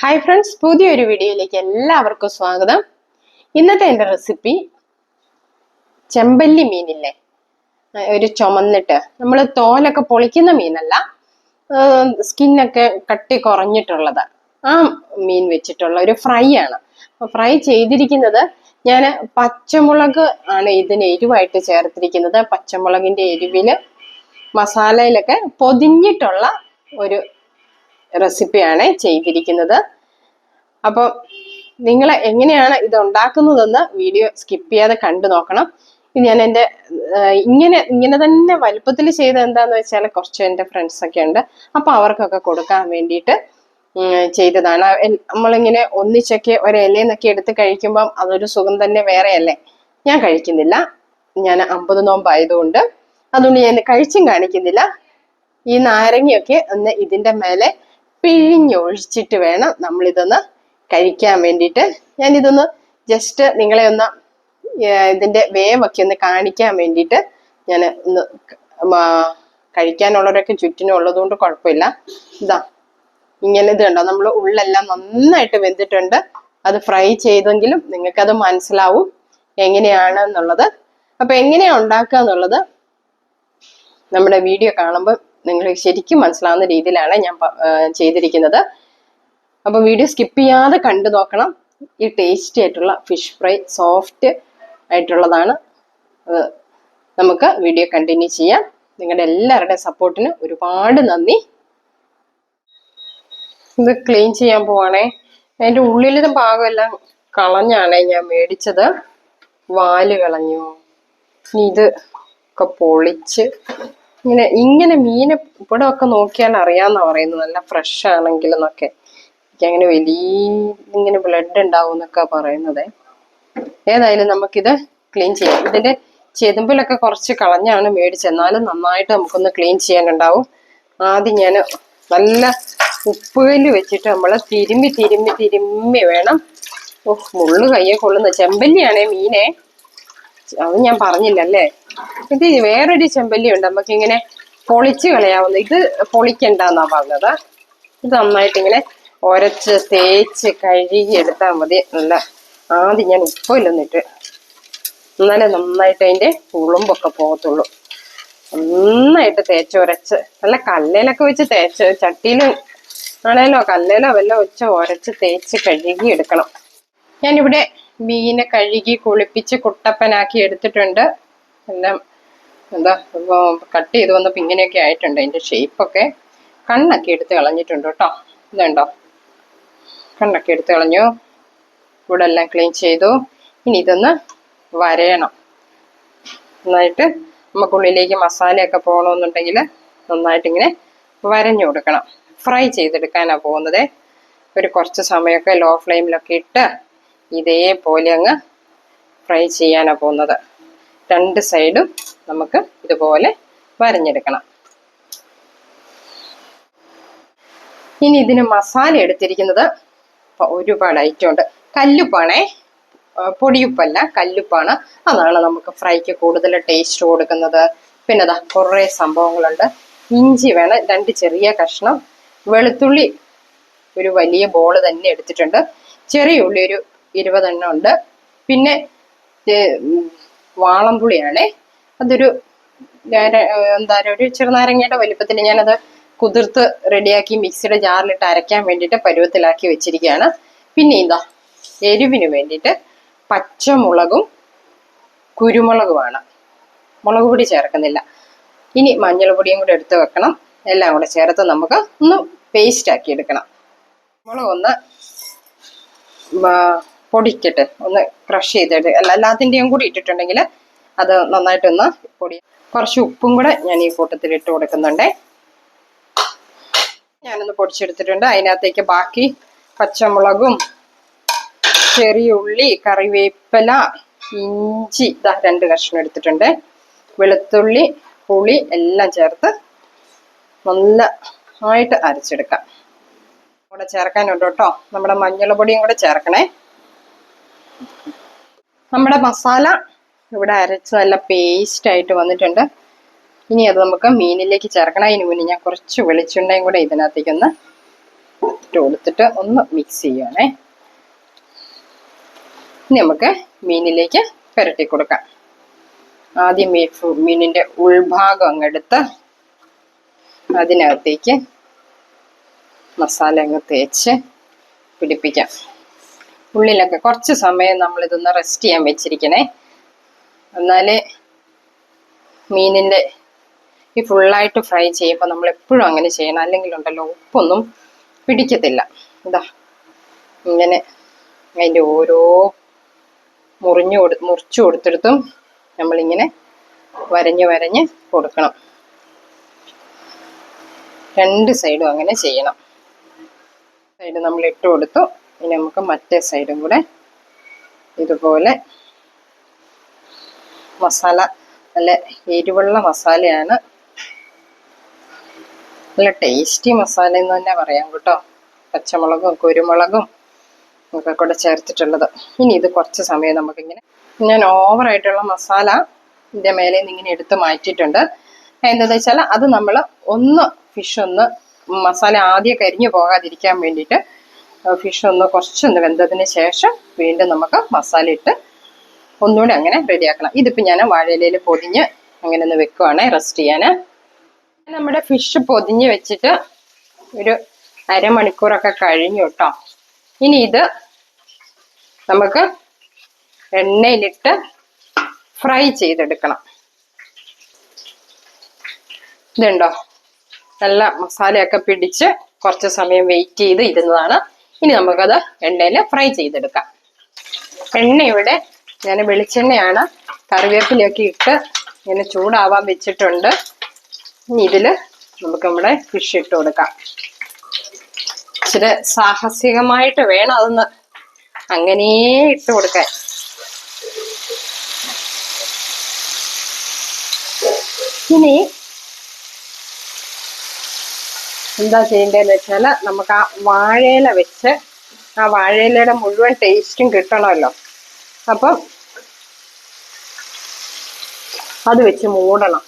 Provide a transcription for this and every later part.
Hi friends പുതിയൊരു വീഡിയോയിലേക്ക് എല്ലാവർക്കും സ്വാഗതം. ഇന്നത്തെ എന്റെ റെസിപ്പി ചെമ്പല്ലി മീനില്ലേ? ഒരു ചുമന്നിട്ട്. നമ്മൾ തോലൊക്കെ പൊളിക്കുന്ന മീനല്ല സ്കിന്നൊക്കെ കട്ടി കുറഞ്ഞിട്ടുള്ളത് ആ മീൻ വെച്ചിട്ടുള്ള ഒരു ഫ്രൈ ആണ്. ഫ്രൈ ചെയ്തിരിക്കുന്നത് ഞാൻ പച്ചമുളക് ആണ് ഇതിന് എരിവായിട്ട് ചേർത്തിരിക്കുന്നത്. പച്ചമുളകിന്റെ എരിവിൽ മസാലയിലൊക്കെ പൊതിഞ്ഞിട്ടുള്ള ഒരു റെസിപ്പിയാണ് ചെയ്തിരിക്കുന്നത്. അപ്പോൾ നിങ്ങൾ എങ്ങനെയാണ് ഇത് ഉണ്ടാക്കുന്നതെന്ന് വീഡിയോ സ്കിപ്പ് ചെയ്യാതെ കണ്ടു നോക്കണം. ഞാൻ എന്റെ ഇങ്ങനെ ഇങ്ങനെ തന്നെ വലുപ്പത്തിൽ ചെയ്ത് എന്താന്ന് വെച്ചാൽ കുറച്ച് എന്റെ ഫ്രണ്ട്സൊക്കെ ഉണ്ട്. അപ്പോൾ അവർക്കൊക്കെ കൊടുക്കാൻ വേണ്ടിയിട്ട് ചെയ്തതാണ്. നമ്മളിങ്ങനെ ഒന്നിച്ചൊക്കെ ഒരു ഇലയെന്നൊക്കെ എടുത്ത് കഴിക്കുമ്പം അതൊരു സുഖം തന്നെ വേറെയല്ലേ? ഞാൻ കഴിക്കുന്നില്ല. ഞാൻ അമ്പത് നോമ്പായതുകൊണ്ട് അതുകൊണ്ട് ഞാൻ കഴിച്ചും കാണിക്കുന്നില്ല. ഈ നാരങ്ങയൊക്കെ ഒന്ന് ഇതിന്റെ മേലെ പിഴിഞ്ഞൊഴിച്ചിട്ട് വേണം നമ്മളിതൊന്ന് കഴിക്കാൻ വേണ്ടിയിട്ട്. ഞാൻ ഇതൊന്ന് ജസ്റ്റ് നിങ്ങളെ ഒന്ന് ഇതിന്റെ വേവൊക്കെ ഒന്ന് കാണിക്കാൻ വേണ്ടിയിട്ട് ഞാൻ ഒന്ന് കഴിക്കാനുള്ളവരൊക്കെ ചുറ്റിനും ഉള്ളതുകൊണ്ട് കുഴപ്പമില്ല. ഇതാ ഇങ്ങനെ ഇത് കണ്ടോ? നമ്മൾ ഉള്ളെല്ലാം നന്നായിട്ട് വെന്തിട്ടുണ്ട്. അത് ഫ്രൈ ചെയ്തെങ്കിലും നിങ്ങൾക്കത് മനസ്സിലാവും എങ്ങനെയാണ് എന്നുള്ളത് അപ്പൊ എങ്ങനെയാ ഉണ്ടാക്കുക എന്നുള്ളത് നമ്മുടെ വീഡിയോ കാണുമ്പോൾ നിങ്ങൾ ശരിക്കും മനസ്സിലാവുന്ന രീതിയിലാണ് ഞാൻ ചെയ്തിരിക്കുന്നത്. അപ്പൊ വീഡിയോ സ്കിപ്പ് ചെയ്യാതെ കണ്ടു നോക്കണം. ഈ ടേസ്റ്റി ആയിട്ടുള്ള ഫിഷ് ഫ്രൈ സോഫ്റ്റ് ആയിട്ടുള്ളതാണ്. അത് നമുക്ക് വീഡിയോ കണ്ടിന്യൂ ചെയ്യാം. നിങ്ങളുടെ എല്ലാവരുടെയും സപ്പോർട്ടിന് ഒരുപാട് നന്ദി. ഇത് ക്ലീൻ ചെയ്യാൻ പോവാണേ. അതിന്റെ ഉള്ളിലത്തെ ഭാഗമെല്ലാം കളഞ്ഞാണ് ഞാൻ മേടിച്ചത്. വാൽ കളഞ്ഞു. ഇനി ഇത് ഒക്കെ പൊളിച്ച് ഇങ്ങനെ ഇങ്ങനെ മീനെ ഇവിടെ ഒക്കെ നോക്കിയാൽ അറിയാന്നാ പറയുന്നത്. നല്ല ഫ്രഷ് ആണെങ്കിൽ എന്നൊക്കെ അങ്ങനെ വലിയ ഇങ്ങനെ ബ്ലഡ് ഉണ്ടാവും എന്നൊക്കെ പറയുന്നത്. ഏതായാലും നമുക്കിത് ക്ലീൻ ചെയ്യാം. ഇതിന്റെ ചെതുമ്പിലൊക്കെ കുറച്ച് കളഞ്ഞാണ് മേടിച്ചത്. എന്നാലും നന്നായിട്ട് നമുക്കൊന്ന് ക്ലീൻ ചെയ്യാനുണ്ടാവും. ആദ്യം ഞാൻ നല്ല ഉപ്പുകല്ല് വെച്ചിട്ട് നമ്മൾ തിരുമ്മി തിരുമ്മി തിരുമ്മി വേണം. ഓ മുള്ളു കയ്യെ കൊള്ളുന്ന ചെമ്പല്ലിയാണേ മീനെ. അത് ഞാൻ പറഞ്ഞില്ലല്ലേ? ഇത് വേറൊരു ചെമ്പല്ലി ഉണ്ട് നമുക്ക് ഇങ്ങനെ പൊളിച്ച് കളയാവുന്ന ഇത് പൊളിക്കണ്ടെന്നാ പറഞ്ഞത്. ഇത് നന്നായിട്ട് ഇങ്ങനെ ഒരച്ച് തേച്ച് കഴുകി എടുത്താൽ മതി. നല്ല ആദ്യം ഞാൻ ഉപ്പില്ലെന്നിട്ട് എന്നാലേ നന്നായിട്ട് അതിന്റെ ഉളുമ്പൊക്കെ പോകത്തുള്ളൂ. നന്നായിട്ട് തേച്ച് ഒരച്ച്. നല്ല കല്ലേലൊക്കെ വെച്ച് തേച്ച് ചട്ടിയിലും ആണേലോ കല്ലേലോ വല്ലതും വെച്ച് ഒരച്ച് തേച്ച് കഴുകി എടുക്കണം. ഞാനിവിടെ മീനെ കഴുകി കുളിപ്പിച്ച് കുട്ടപ്പനാക്കി എടുത്തിട്ടുണ്ട്. എല്ലാം എന്താ കട്ട് ചെയ്ത് വന്നപ്പോൾ ഇങ്ങനെയൊക്കെ ആയിട്ടുണ്ട്. അതിന്റെ ഷേപ്പൊക്കെ കണ്ണൊക്കെ എടുത്ത് കളഞ്ഞിട്ടുണ്ട് കേട്ടോ. ഇതുണ്ടോ? കണ്ണൊക്കെ എടുത്ത് കളഞ്ഞു. ഇവിടെ എല്ലാം ക്ലീൻ ചെയ്തു. ഇനി ഇതൊന്ന് വരയണം. നന്നായിട്ട് നമുക്കുള്ളിലേക്ക് മസാലയൊക്കെ പോകണമെന്നുണ്ടെങ്കിൽ നന്നായിട്ട് ഇങ്ങനെ വരഞ്ഞു കൊടുക്കണം. ഫ്രൈ ചെയ്തെടുക്കാനാണ് പോകുന്നത്. ഒരു കുറച്ച് സമയമൊക്കെ ലോ ഫ്ലെയിമിലൊക്കെ ഇട്ട് ഇതേപോലെ അങ്ങ് ഫ്രൈ ചെയ്യാനാണ് പോകുന്നത്. രണ്ട് സൈഡും നമുക്ക് ഇതുപോലെ വരഞ്ഞെടുക്കണം. ഇനി ഇതിന് മസാല എടുത്തിരിക്കുന്നത് ഒരുപാട് ഐറ്റം ഉണ്ട്. കല്ലുപ്പാണേ പൊടിയുപ്പല്ല കല്ലുപ്പാണ്. അതാണ് നമുക്ക് ഫ്രൈക്ക് കൂടുതൽ ടേസ്റ്റ് കൊടുക്കുന്നത്. പിന്നെ അതാ കുറേ സംഭവങ്ങളുണ്ട്. ഇഞ്ചി വേണം രണ്ട് ചെറിയ കഷ്ണം വെളുത്തുള്ളി ഒരു വലിയ ബോൾ തന്നെ എടുത്തിട്ടുണ്ട്. ചെറിയ ഉള്ളി ഒരു ഇരുപതെണ്ണം ഉണ്ട്. പിന്നെ വാളംപുളിയാണേ. അതൊരു എന്താ പറയുക ഒരു ചെറുനാരങ്ങയുടെ വലിപ്പത്തിൽ ഞാനത് കുതിർത്ത് റെഡിയാക്കി മിക്സിയുടെ ജാറിലിട്ട് അരയ്ക്കാൻ വേണ്ടിയിട്ട് പരുവത്തിലാക്കി വെച്ചിരിക്കുകയാണ്. പിന്നെ ഇതാ എരിവിന് വേണ്ടിയിട്ട് പച്ചമുളകും കുരുമുളകുമാണ്. മുളക് പൊടി ചേർക്കുന്നില്ല. ഇനി മഞ്ഞൾ കൂടി എടുത്ത് വെക്കണം. എല്ലാം കൂടെ ചേർത്ത് നമുക്ക് ഒന്ന് പേസ്റ്റ് ആക്കി എടുക്കണം. മുളക് ഒന്ന് പൊടിക്കട്ടെ ഒന്ന് ക്രഷ് ചെയ്തിട്ട് അല്ല എല്ലാത്തിന്റെയും കൂടി ഇട്ടിട്ടുണ്ടെങ്കിൽ അത് നന്നായിട്ടൊന്ന് പൊടി. കുറച്ച് ഉപ്പും കൂടെ ഞാൻ ഈ കൂട്ടത്തിൽ ഇട്ട് കൊടുക്കുന്നുണ്ടേ. ഞാനൊന്ന് പൊടിച്ചെടുത്തിട്ടുണ്ട്. അതിനകത്തേക്ക് ബാക്കി പച്ചമുളകും ചെറിയ ഉള്ളി കറിവേപ്പില ഇഞ്ചി ഇതാ രണ്ട് കഷ്ണം എടുത്തിട്ടുണ്ട്. വെളുത്തുള്ളി പുളി എല്ലാം ചേർത്ത് നല്ല ആയിട്ട് അരച്ചെടുക്കാം. കൂടെ ചേർക്കാനുണ്ട് കേട്ടോ. നമ്മുടെ മഞ്ഞൾ പൊടിയും കൂടെ ചേർക്കണേ. നമ്മുടെ മസാല ഇവിടെ അരച്ച് നല്ല പേസ്റ്റ് ആയിട്ട് വന്നിട്ടുണ്ട്. ഇനി അത് നമുക്ക് മീനിലേക്ക് ചേർക്കണം. അതിന് മുന്നേ ഞാൻ കുറച്ച് വെളിച്ചെണ്ണയും കൂടെ ഇതിനകത്തേക്കൊന്ന് ഇട്ട് കൊടുത്തിട്ട് ഒന്ന് മിക്സ് ചെയ്യണേ ഇനി നമുക്ക് മീനിലേക്ക് പുരട്ടി കൊടുക്കാം. ആദ്യം മീൻ മീനിന്റെ ഉൾഭാഗം അങ്ങെടുത്ത് അതിനകത്തേക്ക് മസാല അങ്ങ് തേച്ച് പിടിപ്പിക്കാം. ഉള്ളിലൊക്കെ കുറച്ച് സമയം നമ്മൾ ഇതൊന്ന് റെസ്റ്റ് ചെയ്യാൻ വെച്ചിരിക്കണേ. എന്നാലേ മീനിന്റെ ഈ ഫുള്ളായിട്ട് ഫ്രൈ ചെയ്യുമ്പോൾ നമ്മൾ എപ്പോഴും അങ്ങനെ ചെയ്യണം. അല്ലെങ്കിൽ ഉണ്ടല്ലോ ഉപ്പൊന്നും പിടിക്കത്തില്ല. ഇതാ ഇങ്ങനെ അതിന്റെ ഓരോ മുറിഞ്ഞു കൊടു മുറിച്ചു കൊടുത്തിടത്തും നമ്മളിങ്ങനെ വരഞ്ഞ് വരഞ്ഞ് കൊടുക്കണം. രണ്ട് സൈഡും അങ്ങനെ ചെയ്യണം. സൈഡ് നമ്മൾ ഇട്ട് കൊടുത്തു. ഇനി നമുക്ക് മറ്റേ സൈഡും കൂടെ ഇതുപോലെ മസാല നല്ല എരിവുള്ള മസാലയാണ്. നല്ല ടേസ്റ്റി മസാല എന്ന് തന്നെ പറയാം കേട്ടോ. പച്ചമുളകും കുരുമുളകും ഒക്കെ കൂടെ ചേർത്തിട്ടുള്ളത്. ഇനി ഇത് കുറച്ച് സമയം നമുക്കിങ്ങനെ ഞാൻ ഓവറായിട്ടുള്ള മസാല ഇതിന്റെ മേലെ നിന്ന് ഇങ്ങനെ എടുത്ത് മാറ്റിയിട്ടുണ്ട്. എന്താണെന്ന് വെച്ചാൽ അത് നമ്മൾ ഒന്ന് ഫിഷ് ഒന്ന് മസാല ആദ്യം കരിഞ്ഞു പോകാതിരിക്കാൻ വേണ്ടിയിട്ട് ഫിഷ് ഒന്ന് കുറച്ചൊന്ന് വെന്തതിന് ശേഷം വീണ്ടും നമുക്ക് മസാല ഇട്ട് ഒന്നുകൂടെ അങ്ങനെ റെഡിയാക്കണം. ഇതിപ്പോൾ ഞാൻ വാഴയിലയിൽ പൊതിഞ്ഞ് അങ്ങനെ ഒന്ന് വെക്കുവാണ്. റെസ്റ്റ് ചെയ്യാൻ. നമ്മുടെ ഫിഷ് പൊതിഞ്ഞ് വെച്ചിട്ട് ഒരു അരമണിക്കൂറൊക്കെ കഴിഞ്ഞു കേട്ടോ. ഇനി ഇത് നമുക്ക് എണ്ണയിലിട്ട് ഫ്രൈ ചെയ്തെടുക്കണം. ഇതുണ്ടോ? നല്ല മസാലയൊക്കെ പിടിച്ച് കുറച്ച് സമയം വെയിറ്റ് ചെയ്ത് ഇരുന്നതാണ്. ഇനി നമുക്കത് എണ്ണയിൽ ഫ്രൈ ചെയ്തെടുക്കാം. എണ്ണ ഇവിടെ ഞാൻ വെളിച്ചെണ്ണയാണ് കറിവേപ്പിലൊക്കെ ഇട്ട് ഇങ്ങനെ ചൂടാവാൻ വെച്ചിട്ടുണ്ട്. ഇനി ഇതിൽ നമുക്ക് നമ്മുടെ ഫിഷ് ഇട്ട് കൊടുക്കാം. ഇച്ചിരി സാഹസികമായിട്ട് വേണം അതൊന്ന് അങ്ങനെ ഇട്ട് കൊടുക്കാൻ. ഇനി എന്താ ചെയ്യേണ്ടതെന്ന് വെച്ചാൽ നമുക്ക് ആ വാഴയില വെച്ച് ആ വാഴയിലയുടെ മുഴുവൻ ടേസ്റ്റും കിട്ടണമല്ലോ. അപ്പം അത് വെച്ച് മൂടണം.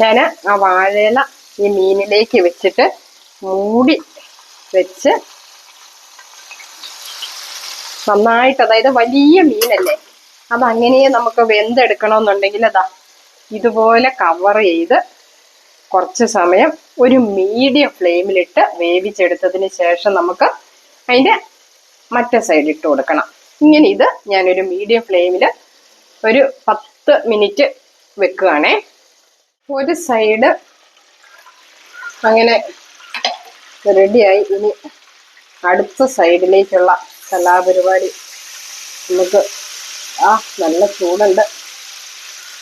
ഞാൻ ആ വാഴയില ഈ മീനിലേക്ക് വെച്ചിട്ട് മൂടി വെച്ച് നന്നായിട്ട് അതായത് വലിയ മീനല്ലേ അതങ്ങനെ നമുക്ക് വെന്തെടുക്കണമെന്നുണ്ടെങ്കിൽ അതാ ഇതുപോലെ കവർ ചെയ്ത് കുറച്ച് സമയം ഒരു മീഡിയം ഫ്ലെയിമിലിട്ട് വേവിച്ചെടുത്തതിന് ശേഷം നമുക്ക് അതിന്റെ മറ്റേ സൈഡ് ഇട്ട് കൊടുക്കണം. ഇങ്ങനെ ഇത് ഞാനൊരു മീഡിയം ഫ്ലെയിമിൽ ഒരു പത്ത് മിനിറ്റ് വെക്കുകയാണേ. ഒരു സൈഡ് അങ്ങനെ റെഡിയായി ഇനി അടുത്ത സൈഡിലേക്കുള്ള കലാപരിപാടി നമുക്ക് ആ നല്ല ചൂടുണ്ട്.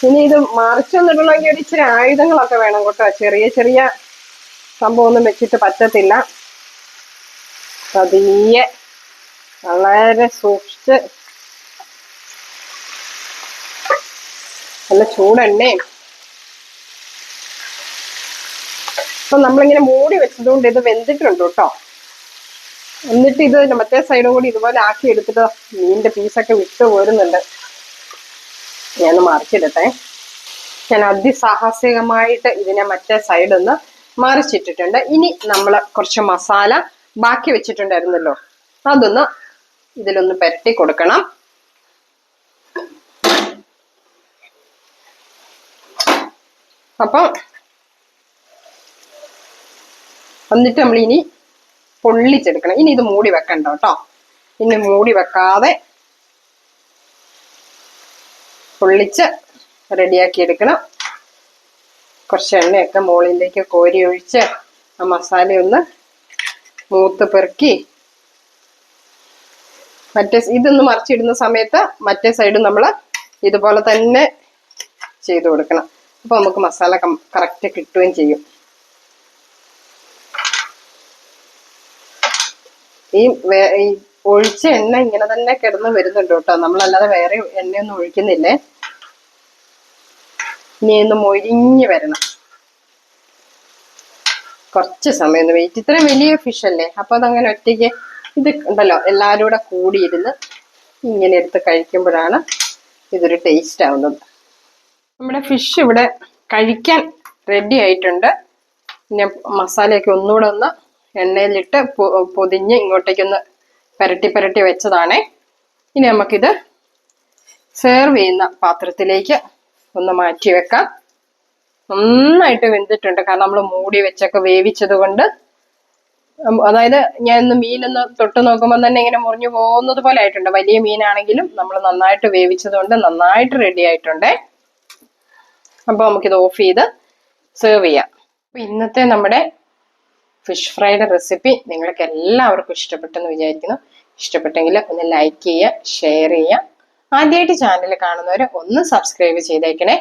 ഇനി ഇത് മറിച്ചൊന്നിടണമെങ്കിൽ ഒരു ഇച്ചിരി ആയുധങ്ങളൊക്കെ വേണം കേട്ടോ. ചെറിയ ചെറിയ സംഭവമൊന്നും വെച്ചിട്ട് പറ്റത്തില്ല. പതിയെ വളരെ സൂക്ഷിച്ച് നല്ല ചൂടെണ്ണേ അപ്പൊ നമ്മളിങ്ങനെ മൂടി വെച്ചതുകൊണ്ട് ഇത് വെന്തിട്ടുണ്ട് കേട്ടോ. എന്നിട്ട് ഇത് മറ്റേ സൈഡും കൂടി ഇതുപോലെ ആക്കി എടുത്തിട്ട് മീനിന്റെ പീസൊക്കെ വിട്ടു പോരുന്നുണ്ട്. ഞാൻ മറിച്ചിടട്ടെ. ഞാൻ അതിസാഹസികമായിട്ട് ഇതിനെ മറ്റേ സൈഡ് ഒന്ന് മറിച്ചിട്ടിട്ടുണ്ട്. ഇനി നമ്മൾ കുറച്ച് മസാല ബാക്കി വെച്ചിട്ടുണ്ടായിരുന്നല്ലോ. അതൊന്ന് ഇതിലൊന്ന് പുരട്ടി കൊടുക്കണം. അപ്പം എന്നിട്ട് നമ്മൾ ഇനി പൊള്ളിച്ചെടുക്കണം. ഇനി ഇത് മൂടി വെക്കണ്ട കേട്ടോ. ഇനി മൂടി വെക്കാതെ പൊള്ളിച്ച് റെഡിയാക്കി എടുക്കണം കുറച്ച് എണ്ണയൊക്കെ മുകളിലേക്ക് കോരി ഒഴിച്ച് ആ മസാല ഒന്ന് മൂത്ത് പെറുക്കി. മറ്റേ ഇതൊന്ന് മറിച്ചിടുന്ന സമയത്ത് മറ്റേ സൈഡ് നമ്മൾ ഇതുപോലെ തന്നെ ചെയ്തു കൊടുക്കണം. അപ്പൊ നമുക്ക് മസാല കറക്റ്റ് കിട്ടുകയും ചെയ്യും. ഈ ഒഴിച്ച എണ്ണ ഇങ്ങനെ തന്നെ കിടന്ന് വരുന്നുണ്ട് കേട്ടോ. നമ്മളല്ലാതെ വേറെ എണ്ണയൊന്നും ഒഴിക്കുന്നില്ലേ? ഇനി ഒന്ന് വരണം. കുറച്ച് സമയം ഒന്ന് വെയിറ്റ് ഇത്രയും വലിയ ഫിഷ് അല്ലേ? അപ്പൊ അതങ്ങനെ ഒറ്റയ്ക്ക് ഇത് ഉണ്ടല്ലോ എല്ലാവരും കൂടെ കൂടിയിരുന്ന് ഇങ്ങനെ എടുത്ത് കഴിക്കുമ്പോഴാണ് ഇതൊരു ടേസ്റ്റ് ആവുന്നത്. നമ്മുടെ ഫിഷ് ഇവിടെ കഴിക്കാൻ റെഡി ആയിട്ടുണ്ട്. ഞാൻ മസാലയൊക്കെ ഒന്നുകൂടെ ഒന്ന് എണ്ണയിലിട്ട് പൊതിഞ്ഞ് ഇങ്ങോട്ടേക്കൊന്ന് പുരട്ടി പുരട്ടി വെച്ചതാണേ. ഇനി നമുക്കിത് സെർവ് ചെയ്യുന്ന പാത്രത്തിലേക്ക് ഒന്ന് മാറ്റി വെക്കാം നന്നായിട്ട് വെന്തിട്ടുണ്ട്. കാരണം നമ്മൾ മൂടി വെച്ചൊക്കെ വേവിച്ചത് കൊണ്ട് അതായത് ഞാൻ ഇന്ന് മീനൊന്ന് തൊട്ട് നോക്കുമ്പോൾ തന്നെ ഇങ്ങനെ മുറിഞ്ഞു പോകുന്നത് പോലെ ആയിട്ടുണ്ട്. വലിയ മീനാണെങ്കിലും നമ്മൾ നന്നായിട്ട് വേവിച്ചത് കൊണ്ട് നന്നായിട്ട് റെഡി ആയിട്ടുണ്ടേ. അപ്പോൾ നമുക്കിത് ഓഫ് ചെയ്ത് സെർവ് ചെയ്യാം. അപ്പൊ ഇന്നത്തെ നമ്മുടെ ഫിഷ് ഫ്രൈയുടെ റെസിപ്പി നിങ്ങൾക്ക് എല്ലാവർക്കും ഇഷ്ടപ്പെട്ടെന്ന് വിചാരിക്കുന്നു. ഇഷ്ടപ്പെട്ടെങ്കിൽ ഒന്ന് ലൈക്ക് ചെയ്യുക ഷെയർ ചെയ്യുക. ആദ്യമായിട്ട് ചാനൽ കാണുന്നവർ ഒന്ന് സബ്സ്ക്രൈബ് ചെയ്തേക്കണേ.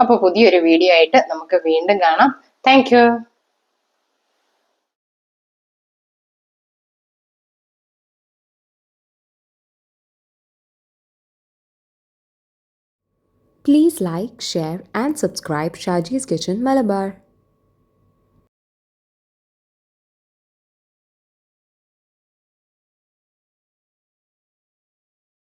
അപ്പോൾ പുതിയൊരു വീഡിയോ ആയിട്ട് നമുക്ക് വീണ്ടും കാണാം. Thank Please like, share, and subscribe Shaji's Kitchen Malabar.